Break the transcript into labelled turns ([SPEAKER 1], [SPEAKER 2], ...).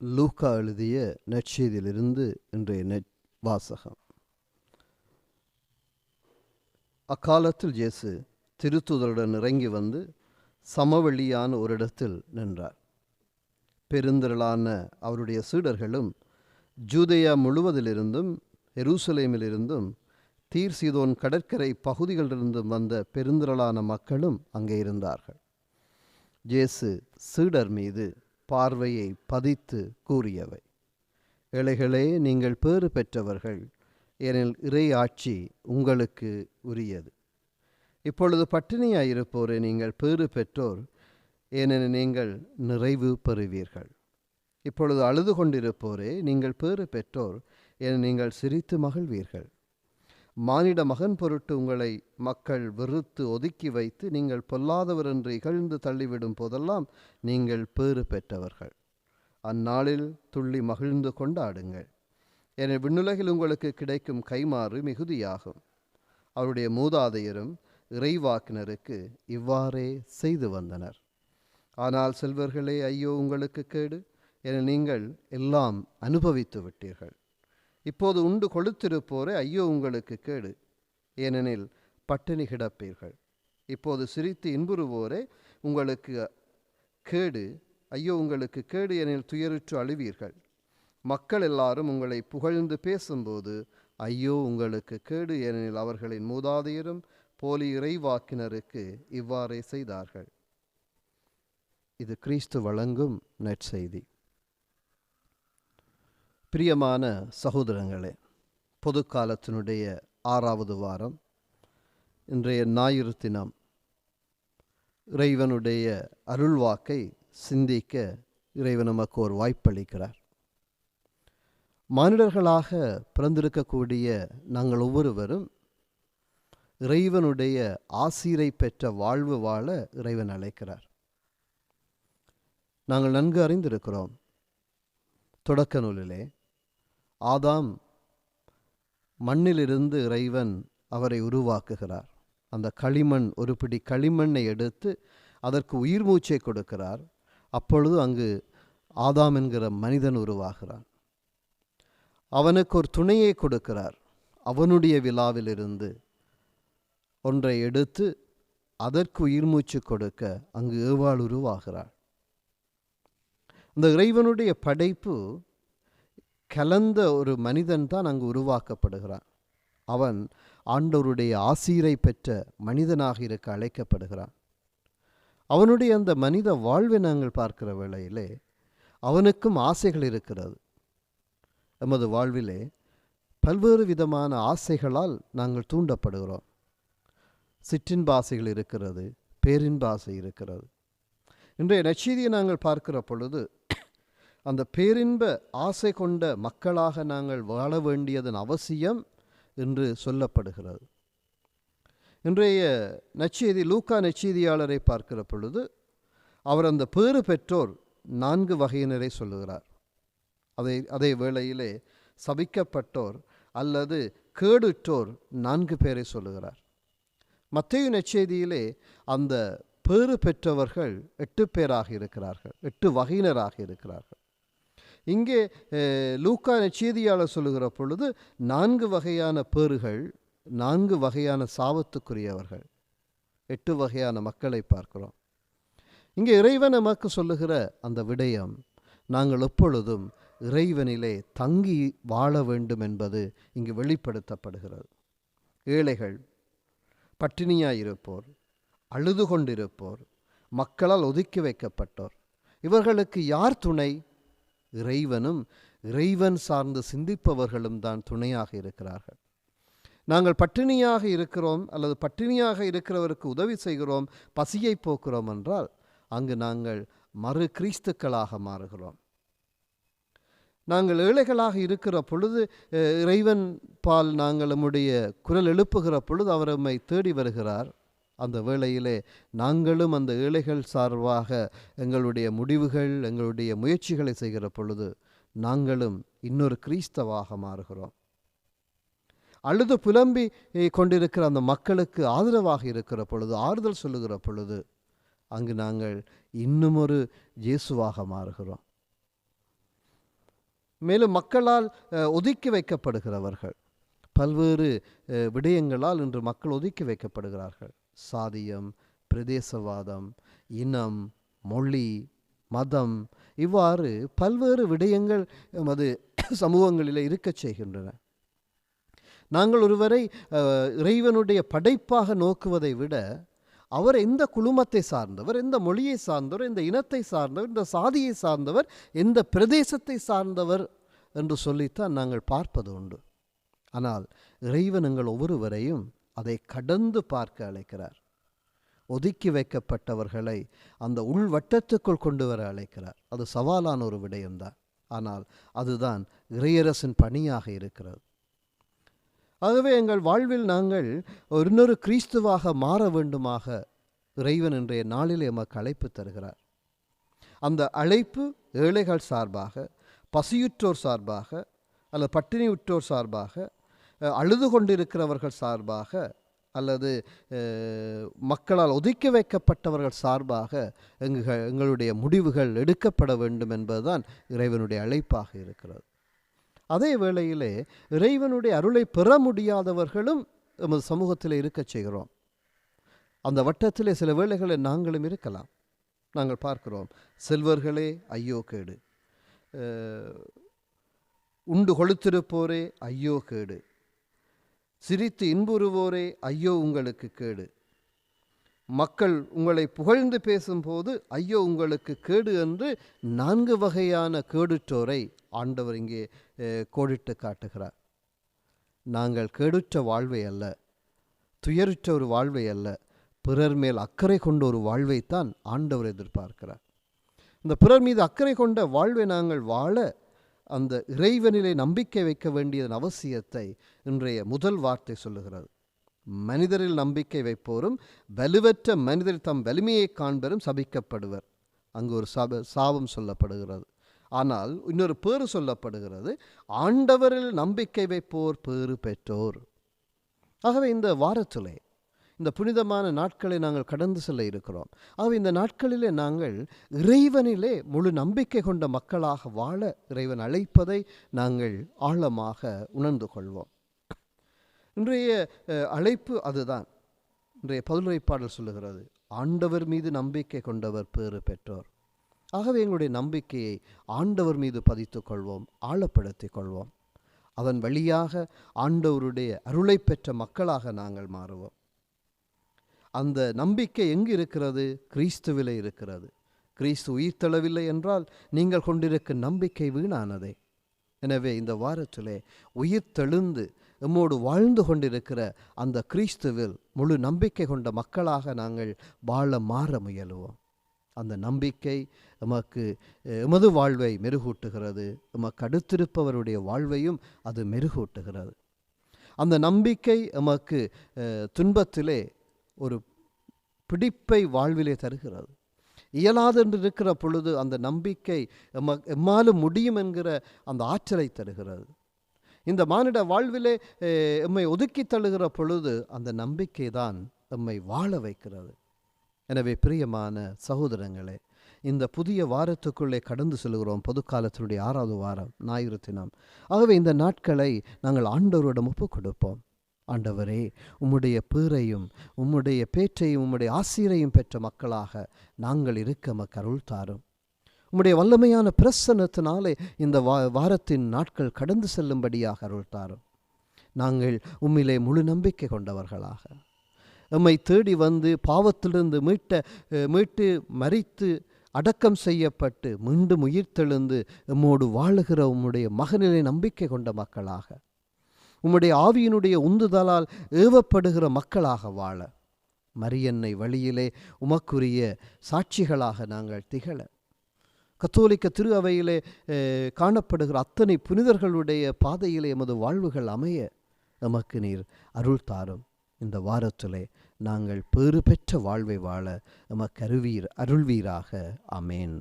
[SPEAKER 1] லூக்கா எழுதிய நற்செய்தியிலிருந்து இன்றைய நெற் வாசகம். அக்காலத்தில் இயேசு திருத்துதலுடன் இறங்கி வந்து சமவெளியான ஒரு இடத்தில் நின்றார். பெருந்திரளான அவருடைய சீடர்களும் ஜூதேயா முழுவதிலிருந்தும் எருசலேமிலிருந்தும் தீர் சீதோன் கடற்கரை பகுதிகளிலிருந்தும் வந்த பெருந்திரளான மக்களும் அங்கே இருந்தார்கள். இயேசு சீடர் மீது பார்வையை பதித்து கூறியவை. ஏழைகளே நீங்கள் பேறு பெற்றவர்கள் ஏனில் இறை ஆட்சி உங்களுக்கு உரியது. இப்பொழுது பட்டினியாயிருப்போரே நீங்கள் பேறு பெற்றோர் ஏனெனில் நீங்கள் நிறைவு பெறுவீர்கள். இப்பொழுது அழுது கொண்டிருப்போரே நீங்கள் பேறு பெற்றோர் என நீங்கள் சிரித்து மகிழ்வீர்கள். மானிட மகன் பொருட்டு உங்களை மக்கள் வெறுத்து ஒதுக்கி வைத்து நீங்கள் பொல்லாதவர் என்று இகழ்ந்து தள்ளிவிடும் போதெல்லாம் நீங்கள் பேறு பெற்றவர்கள். அந்நாளில் துள்ளி மகிழ்ந்து கொண்டாடுங்கள். என விண்ணுலகில் உங்களுக்கு கிடைக்கும் கைமாறு மிகுதியாகும். அவருடைய மூதாதையரும் இறைவாக்கினருக்கு இவ்வாறே செய்து வந்தனர். ஆனால் செல்வர்களே ஐயோ உங்களுக்கு கேடு? என நீங்கள் எல்லாம் அனுபவித்து விட்டீர்கள். இப்போது உண்டு கொளுத்திருப்போரே ஐயோ உங்களுக்கு கேடு. ஏனெனில் பட்டினி கிடப்பீர்கள். இப்போது சிரித்து இன்புறுவோரே உங்களுக்கு கேடு. ஐயோ உங்களுக்கு கேடு எனில் துயருற்று அழுவீர்கள். மக்கள் எல்லாரும் உங்களை புகழ்ந்து பேசும்போது ஐயோ உங்களுக்கு கேடு ஏனெனில் அவர்களின் மூதாதையரும் போலி இறைவாக்கினருக்கு இவ்வாறே செய்தார்கள். இது கிறிஸ்து வழங்கும் நற்செய்தி. பிரியமான சகோதரங்களே பொது காலத்தினுடைய ஆறாவது வாரம் இன்றைய ஞாயிறு தினம் இறைவனுடைய அருள்வாக்கை சிந்திக்க இறைவன் நமக்கு ஒரு வாய்ப்பளிக்கிறார். மானிடர்களாக பிறந்திருக்கக்கூடிய நாங்கள் ஒவ்வொருவரும் இறைவனுடைய ஆசீரை பெற்ற வாழ்வு வாழ இறைவன் அழைக்கிறார். நாங்கள் நன்கு அறிந்திருக்கிறோம். தொடக்க நூலிலே ஆதாம் மண்ணிலிருந்து இறைவன் அவரை உருவாக்குகிறார். அந்த களிமண் ஒரு பிடி களிமண்ணை எடுத்து அதற்கு உயிர் மூச்சை கொடுக்கிறார். அப்பொழுது அங்கு ஆதாம் என்கிற மனிதன் உருவாகிறான். அவனுக்கு ஒரு துணையை கொடுக்கிறார். அவனுடைய விழாவிலிருந்து ஒன்றை எடுத்து அதற்கு உயிர் மூச்சு கொடுக்க அங்கு ஏவாள் உருவாகிறாள். இந்த இறைவனுடைய படைப்பு கலந்த ஒரு மனிதன் தான் அங்கு உருவாக்கப்படுகிறான். அவன் ஆண்டவருடைய ஆசீரை பெற்ற மனிதனாக இருக்க அழைக்கப்படுகிறான். அவனுடைய அந்த மனித வாழ்வை நாங்கள் பார்க்கிற வேளையிலே அவனுக்கும் ஆசைகள் இருக்கிறது. எமது வாழ்விலே பல்வேறு விதமான ஆசைகளால் நாங்கள் தூண்டப்படுகிறோம். சிற்றின்ப ஆசைகள் இருக்கிறது பேரின்ப ஆசை இருக்கிறது. இன்றைய நச்சீதியை நாங்கள் பார்க்கிற பொழுது அந்த பேரின்ப ஆசை கொண்ட மக்களாக நாங்கள் வாழ வேண்டியதன் அவசியம் என்று சொல்லப்படுகிறது. இன்றைய நச்செய்தி லூக்கா நச்செய்தியாளரை பார்க்கிற பொழுது அவர் அந்த பேறு பெற்றோர் நான்கு வகையினரை சொல்லுகிறார். அதை அதே வேளையிலே சபிக்கப்பட்டோர் அல்லது கேடுற்றோர் நான்கு பேரை சொல்லுகிறார். மத்திய நச்செய்தியிலே அந்த பேறு பெற்றவர்கள் எட்டு பேராக இருக்கிறார்கள் எட்டு வகையினராக இருக்கிறார்கள். இங்கே லூக்கா நச்செய்தியாளர் சொல்லுகிற பொழுது நான்கு வகையான பேறுகள் நான்கு வகையான சாபத்துக்குரியவர்கள். எட்டு வகையான மக்களை பார்க்கிறோம். இங்கே இறைவன் நமக்கு சொல்லுகிற அந்த விடயம் நாங்கள் எப்பொழுதும் இறைவனிலே தங்கி வாழ வேண்டும் என்பது இங்கு வெளிப்படுத்தப்படுகிறது. ஏழைகள் பட்டினியாயிருப்போர் அழுது கொண்டிருப்போர் மக்களால் ஒதுக்கி வைக்கப்பட்டோர் இவர்களுக்கு யார் துணை? இறைவனும் இறைவன் சார்ந்து சிந்திப்பவர்களும் தான் துணையாக இருக்கிறார்கள். நாங்கள் பட்டினியாக இருக்கிறோம் அல்லது பட்டினியாக இருக்கிறவருக்கு உதவி செய்கிறோம் பசியை போக்குறோம் என்றால் அங்கு நாங்கள் மறு கிறிஸ்துக்களாக மாறுகிறோம். நாங்கள் ஏழைகளாக இருக்கிற பொழுது இறைவன் பால் நாங்கள் நம்முடைய குரல் எழுப்புகிற பொழுது அவர் நம்மை தேடி வருகிறார். அந்த வேளையிலே நாங்களும் அந்த ஏழைகள் சார்பாக எங்களுடைய முடிவுகள் எங்களுடைய முயற்சிகளை செய்கிற பொழுது நாங்களும் இன்னொரு கிறிஸ்தவாக மாறுகிறோம். அழுது புலம்பி கொண்டிருக்கிற அந்த மக்களுக்கு ஆதரவாக இருக்கிற பொழுது ஆறுதல் சொல்லுகிற பொழுது அங்கு நாங்கள் இன்னும் ஒரு இயேசுவாக மாறுகிறோம். மேலும் மக்களால் ஒதுக்கி வைக்கப்படுகிறவர்கள் பல்வேறு விடயங்களால் இன்று மக்கள் ஒதுக்கி வைக்கப்படுகிறார்கள். சாதியம் பிரதேசவாதம் இனம் மொழி மதம் இவ்வாறு பல்வேறு விடயங்கள் எமது சமூகங்களில் இருக்கச் செய்கின்றன. நாங்கள் ஒருவரை அஹ், இறைவனுடைய படைப்பாக நோக்குவதை விட அவர் எந்த குழுமத்தை சார்ந்தவர் எந்த மொழியை சார்ந்தவர் எந்த இனத்தை சார்ந்தவர் இந்த சாதியை சார்ந்தவர் எந்த பிரதேசத்தை சார்ந்தவர் என்று சொல்லித்தான் நாங்கள் பார்ப்பது உண்டு. ஆனால் இறைவன் எங்கள் ஒவ்வொருவரையும் அதை கடந்து பார்க்க அழைக்கிறார். ஒதுக்கி வைக்கப்பட்டவர்களை அந்த உள்வட்டத்துக்குள் கொண்டு வர அழைக்கிறார். அது சவாலான ஒரு விடயம்தான் ஆனால் அதுதான் இறையரசின் பணியாக இருக்கிறது. ஆகவே எங்கள் வாழ்வில் நாங்கள் இன்னொரு கிறிஸ்துவாக மாற வேண்டுமாக இறைவன் இன்றைய நாளில் எமக்கு அழைப்பு தருகிறார். அந்த அழைப்பு ஏழைகள் சார்பாக பசியுற்றோர் சார்பாக அல்லது பட்டினியுற்றோர் சார்பாக அழுது கொண்டிருக்கிறவர்கள் சார்பாக அல்லது மக்களால் ஒதுக்கி வைக்கப்பட்டவர்கள் சார்பாக எங்கள் எங்களுடைய முடிவுகள் எடுக்கப்பட வேண்டும் என்பதுதான் இறைவனுடைய அழைப்பாக இருக்கிறது. அதே வேளையிலே இறைவனுடைய அருளை பெற முடியாதவர்களும் எமது சமூகத்தில் இருக்கச் செய்கிறோம். அந்த வட்டத்திலே சில வேளைகளில் நாங்களும் இருக்கலாம். நாங்கள் பார்க்கிறோம் செல்வர்களே ஐயோ கேடு. உண்டு கொளுத்திருப்போரே ஐயோ கேடு. சிரித்து இன்புறுவோரே ஐயோ உங்களுக்கு கேடு. மக்கள் உங்களை புகழ்ந்து பேசும்போது ஐயோ உங்களுக்கு கேடு என்று நான்கு வகையான கேடுற்றோரை ஆண்டவர் இங்கே கோடிட்டு காட்டுகிறார். நாங்கள் கேடுற்ற வாழ்வை அல்ல துயருற்ற ஒரு வாழ்வை அல்ல பிறர் மேல் அக்கறை கொண்ட ஒரு வாழ்வைத்தான் ஆண்டவர் எதிர்பார்க்கிறார். இந்த பிறர் மீது அக்கறை கொண்ட வாழ்வை நாங்கள் வாழ அந்த இறைவனிலே நம்பிக்கை வைக்க வேண்டியதன் அவசியத்தை இன்றைய முதல் வார்த்தை சொல்லுகிறது. மனிதரில் நம்பிக்கை வைப்போரும் வலுவற்ற மனிதர் தம் வலிமையை காண்பரும் சபிக்கப்படுவர். அங்கு ஒரு சப சாபம் சொல்லப்படுகிறது. ஆனால் இன்னொரு பேறு சொல்லப்படுகிறது. ஆண்டவரில் நம்பிக்கை வைப்போர் பேறு பெற்றோர். ஆகவே இந்த வாரத்திலே இந்த புனிதமான நாட்களை நாங்கள் கடந்து செல்ல இருக்கிறோம். ஆகவே இந்த நாட்களிலே நாங்கள் இறைவனிலே முழு நம்பிக்கை கொண்ட மக்களாக வாழ இறைவன் அழைப்பதை நாங்கள் ஆழமாக உணர்ந்து கொள்வோம். இன்றைய அழைப்பு அதுதான். இன்றைய பதிலுரைப்பாடல் சொல்லுகிறது ஆண்டவர் மீது நம்பிக்கை கொண்டவர் பேறு பெற்றோர். ஆகவே எங்களுடைய நம்பிக்கையை ஆண்டவர் மீது பதித்துக் கொள்வோம் ஆழப்படுத்திக் கொள்வோம். அதன் வழியாக ஆண்டவருடைய அருளை பெற்ற மக்களாக நாங்கள் மாறுவோம். அந்த நம்பிக்கை எங்கு இருக்கிறது? கிறிஸ்துவிலே இருக்கிறது. கிறிஸ்து உயிர்த்தெழவில்லை என்றால் நீங்கள் கொண்டிருக்கும் நம்பிக்கை வீணானதே. எனவே இந்த வாரத்திலே உயிர் தெழுந்து எம்மோடு வாழ்ந்து கொண்டிருக்கிற அந்த கிறிஸ்துவில் முழு நம்பிக்கை கொண்ட மக்களாக நாங்கள் வாழ மாற முயலுவோம். அந்த நம்பிக்கை எமக்கு எமது வாழ்வை மெருகூட்டுகிறது. எமக்கு அடுத்திருப்பவருடைய வாழ்வையும் அது மெருகூட்டுகிறது. அந்த நம்பிக்கை எமக்கு துன்பத்திலே ஒரு பிடிப்பை வாழ்விலே தருகிறது. இயலாது என்று இருக்கிற பொழுது அந்த நம்பிக்கை எம்ம எம்மாலும் முடியும் என்கிற அந்த ஆற்றலை தருகிறது. இந்த மானிட வாழ்விலே எம்மை ஒதுக்கி தள்ளுகிற பொழுது அந்த நம்பிக்கை தான் எம்மை வாழ வைக்கிறது. எனவே பிரியமான சகோதரங்களே இந்த புதிய வாரத்துக்குள்ளே கடந்து செல்கிறோம். பொதுக்காலத்தினுடைய ஆறாவது வாரம் ஞாயிறு தினம். ஆகவே இந்த நாட்களை நாங்கள் ஆண்டவரிடம் ஒப்புக் கொடுப்போம் ஆண்டவரே உம்முடைய பேரையும் உம்முடைய பேற்றையும் உம்முடைய ஆசிரியரையும் பெற்ற மக்களாக நாங்கள் இருக்க மக்கு தாரும். உம்முடைய வல்லமையான பிரசன்னத்தினாலே இந்த வா வாரத்தின் நாட்கள் கடந்து செல்லும்படியாக அருள் தாரும். நாங்கள் உம்மிலே முழு நம்பிக்கை கொண்டவர்களாக. எம்மை தேடி வந்து பாவத்திலிருந்து மீட்ட மீட்டு மறித்து அடக்கம் செய்யப்பட்டு மீண்டும் உயிர்த்தெழுந்து எம்மோடு வாழுகிற உம்முடைய மகனிலே நம்பிக்கை கொண்ட மக்களாக உம்முடைய ஆவியினுடைய உந்துதலால் ஏவப்படுகிற மக்களாக வாழ. மரியன்னை வழியிலே உமக்குரிய சாட்சிகளாக நாங்கள் திகழ. கத்தோலிக்க திரு அவையிலே காணப்படுகிற அத்தனை புனிதர்களுடைய பாதையிலே எமது வாழ்வுகள் அமைய நமக்கு நீர் அருள் தாரும். இந்த வாரத்திலே நாங்கள் பேறு பெற்ற வாழ்வை வாழ எமக்கு அருவீர் அருள்வீராக. அமேன்